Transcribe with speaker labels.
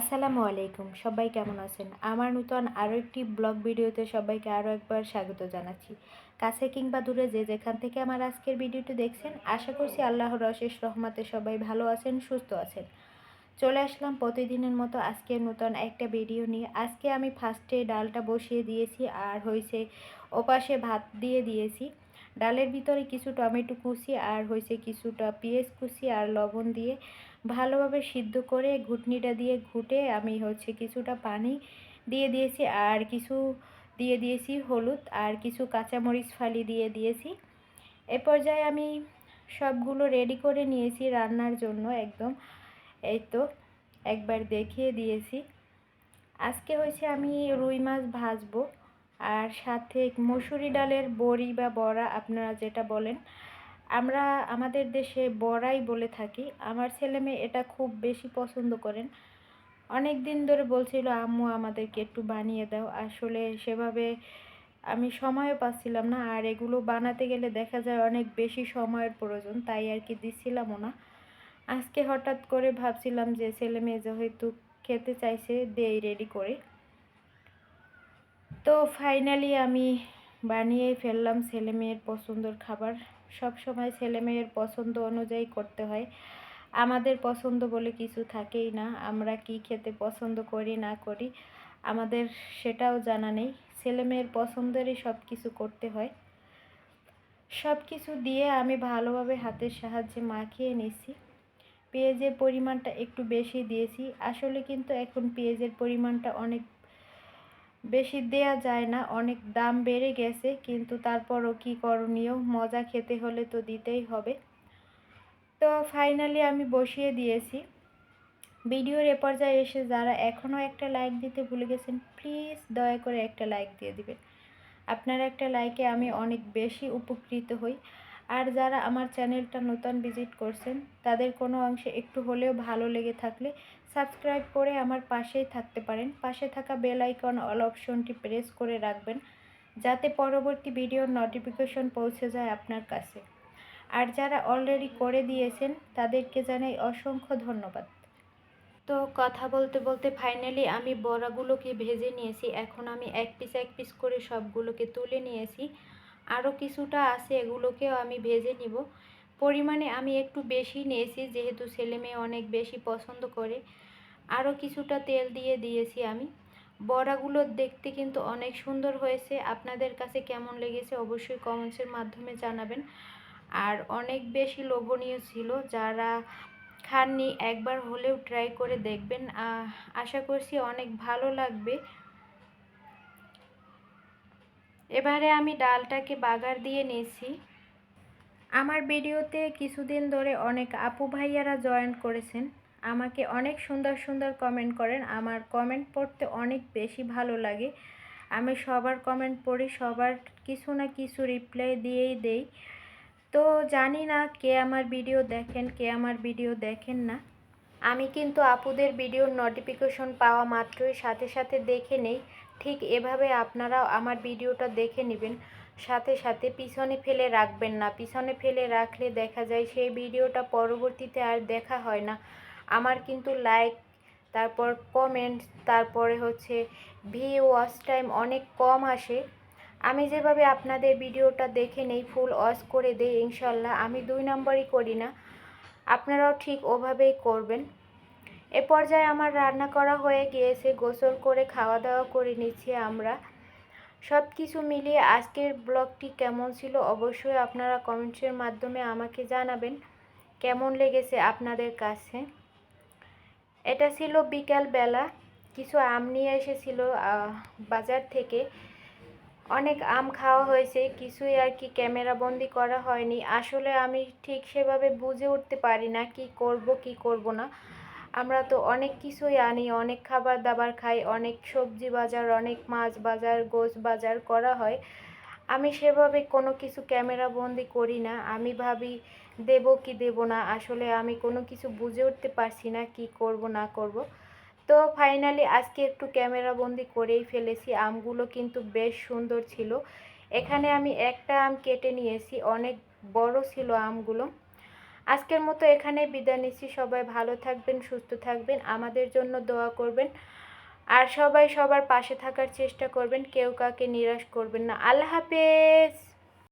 Speaker 1: আসসালামু আলাইকুম, সবাই কেমন আছেন? আমার নূতন আরও একটি ব্লগ ভিডিওতে সবাইকে আরও একবার স্বাগত জানাচ্ছি। কাছে কিংবা দূরে যে যেখান থেকে আমার আজকের ভিডিওটি দেখছেন, আশা করছি আল্লাহর অশেষ রহমতে সবাই ভালো আছেন, সুস্থ আছেন। চলে আসলাম প্রতিদিনের মতো আজকে নতুন একটা ভিডিও নিয়ে। আজকে আমি ফার্স্টে ডালটা বসিয়ে দিয়েছি আর হয়েছে ওপাশে ভাত দিয়ে দিয়েছি। ডালের ভিতরে কিছু টমেটো কুচি আর হয়েছে কিছুটা পেঁয়াজ কুচি আর লবণ দিয়ে ভালোভাবে সিদ্ধ করে ঘুটনিটা দিয়ে ঘুটে আমি হচ্ছে কিছুটা পানি দিয়ে দিয়েছি, আর কিছু দিয়ে দিয়েছি হলুদ, আর কিছু কাঁচামরিচ ফালি দিয়ে দিয়েছি। এ পর্যায়ে আমি সবগুলো রেডি করে নিয়েছি রান্নার জন্য একদম। এই তো, একবার দেখিয়ে দিয়েছি। আজকে হয়েছে আমি রুই মাছ ভাজবো, আর সাথে মসুরি ডালের বড়ি বা বড়া আপনারা যেটা বলেন আমরা আমাদের দেশে বড়াই বলে থাকি। আমার ছেলে মেয়ে এটা খুব বেশি পছন্দ করেন। অনেক দিন ধরে বলছিল, আম্মু, আমাদেরকে একটু বানিয়ে দাও। আসলে সেভাবে আমি সময়ও পাচ্ছিলাম না। আর এগুলো বানাতে গেলে দেখা যায় অনেক বেশি সময়ের প্রয়োজন, তাই আর কি দিচ্ছিলামও না। আজকে হঠাৎ করে ভাবছিলাম যে ছেলে মেয়ে যেহেতু খেতে চাইছে, দেই রেডি করে। তো ফাইনালি আমি বানিয়ে ফেললাম ছেলে মেয়ের পছন্দর খাবার। সব সময় ছেলে মেয়ের পছন্দ অনুযায়ী করতে হয়। আমাদের পছন্দ বলে কিছু থাকেই না। আমরা কি খেতে পছন্দ করি, না করি, আমাদের সেটাও জানা নেই। ছেলে মেয়ের পছন্দেরই সব কিছু করতে হয়। সব কিছু দিয়ে আমি ভালোভাবে হাতের সাহায্যে মাখিয়ে নিছি পেঁয়াজের পরিমাণটা একটু বেশি দিয়েছি। আসলে কিন্তু এখন পেঁয়াজের পরিমাণটা অনেক বেশি দেয়া যায় না, অনেক দাম বেড়ে গেছে, কিন্তু তারপরও কি করণীয়? মজা খেতে হলে তো দিতেই হবে। তো ফাইনালি আমি বসিয়ে দিয়েছি। ভিডিওর এ পর্যায়ে এসে যারা এখনও একটা লাইক দিতে ভুলে গেছেন প্লিজ দয়া করে একটা লাইক দিয়ে দিবেন। আপনার একটা লাইকে আমি অনেক বেশি উপকৃত হই। আর যারা আমার চ্যানেলটা নতুন ভিজিট করছেন, তাদের কোনো অংশে একটু হলেও ভালো লেগে থাকলে সাবস্ক্রাইব করে আমার পাশেই থাকতে পারেন। পাশে থাকা বেল আইকন অল অপশনটি প্রেস করে রাখবেন, যাতে পরবর্তী ভিডিওর নোটিফিকেশন পৌঁছে যায় আপনার কাছে। আর যারা অলরেডি করে দিয়েছেন, তাদেরকে জানাই অসংখ্য ধন্যবাদ। তো কথা বলতে বলতে ফাইনালি আমি বড়াগুলোকে ভেজে নিয়েছি। এখন আমি এক পিস এক পিস করে সবগুলোকে তুলে নিয়েছি। আরও কিছুটা আছে, এগুলোকেও আমি ভেজে নিব। পরিমাণে আমি একটু বেশি নিয়েছি, যেহেতু ছেলে মেয়ে অনেক বেশি পছন্দ করে। আরও কিছুটা তেল দিয়ে দিয়েছি আমি। বড়াগুলো দেখতে কিন্তু অনেক সুন্দর হয়েছে। আপনাদের কাছে কেমন লেগেছে অবশ্যই কমেন্টসের মাধ্যমে জানাবেন। আর অনেক বেশি লোভনীয় ছিল। যারা খাননি একবার হলেও ট্রাই করে দেখবেন। আশা করছি অনেক ভালো লাগবে। এবারে আমি ডালটাকে বাগার দিয়ে নিয়েছি। আমার ভিডিওতে কিছুদিন ধরে অনেক আপু ভাইয়ারা জয়েন করেছেন। আমাকে অনেক সুন্দর সুন্দর কমেন্ট করেন। আমার কমেন্ট পড়তে অনেক বেশি ভালো লাগে। আমি সবার কমেন্ট পড়ি, সবার কিছু না কিছু রিপ্লাই দিয়েই দেই। তো জানি না কে আমার ভিডিও দেখেন, কে আমার ভিডিও দেখেন না। আমি কিন্তু আপুদের ভিডিওর নোটিফিকেশন পাওয়া মাত্রই সাথে সাথে দেখে নেই। ঠিক এভাবে আপনারাও আমার ভিডিওটা দেখে নেবেন। সাথে সাথে পিছনে ফেলে রাখবেন না। পিছনে ফেলে রাখলে দেখা যায় সেই ভিডিওটা পরবর্তীতে আর দেখা হয় না। আমার কিন্তু লাইক তারপর কমেন্ট তারপরে হচ্ছে ভি ওয়াচ টাইম অনেক কম আসে। আমি যেভাবে আপনাদের ভিডিওটা দেখে নেই ফুল ওয়াচ করে দেই ইনশাল্লাহ, আমি দুই নম্বরই করি না। আপনারাও ঠিক ওভাবেই করবেন। এ পর্যায়ে আমার রান্না করা হয়ে গিয়েছে, গোসল করে খাওয়া দাওয়া করে নিচ্ছি আমরা। সব কিছু মিলিয়ে আজকের ব্লগটি কেমন ছিল অবশ্যই আপনারা কমেন্টসের মাধ্যমে আমাকে জানাবেন। কেমন লেগেছে আপনাদের কাছে? এটা ছিল বিকালবেলা কিছু আম নিয়ে এসেছিল বাজার থেকে। অনেক আম খাওয়া হয়েছে, কিছুই আর কি ক্যামেরা বন্দি করা হয়নি। আসলে আমি ঠিক সেভাবে বুঝে উঠতে পারি না কি করব কি করব না। আমরা তো অনেক কিছুই আনি, অনেক খাবার দাবার খাই, অনেক সবজি বাজার, অনেক মাছ বাজার, গোছ বাজার করা হয়। আমি সেভাবে কোনো কিছু ক্যামেরা বন্দি করি না। আমি ভাবি, দেব কি দেব না? আসলে আমি কোনো কিছু বুঝে উঠতে পারছি না কি করব, না করব। তো ফাইনালি আজকে একটু ক্যামেরা বন্দি করেই ফেলেছি। আমগুলো কিন্তু বেশ সুন্দর ছিল। এখানে আমি একটা আম কেটে নিয়েছি। অনেক বড় ছিল আমগুলো। আজকের মতো এখানে বিদায় নিচ্ছি। সবাই ভালো থাকবেন, সুস্থ থাকবেন, আমাদের জন্য দোয়া করবেন। আর সবাই সবার পাশে থাকার চেষ্টা করবেন, কেউ কাউকে নিরাশ করবেন না। আল্লাহ হাফেজ!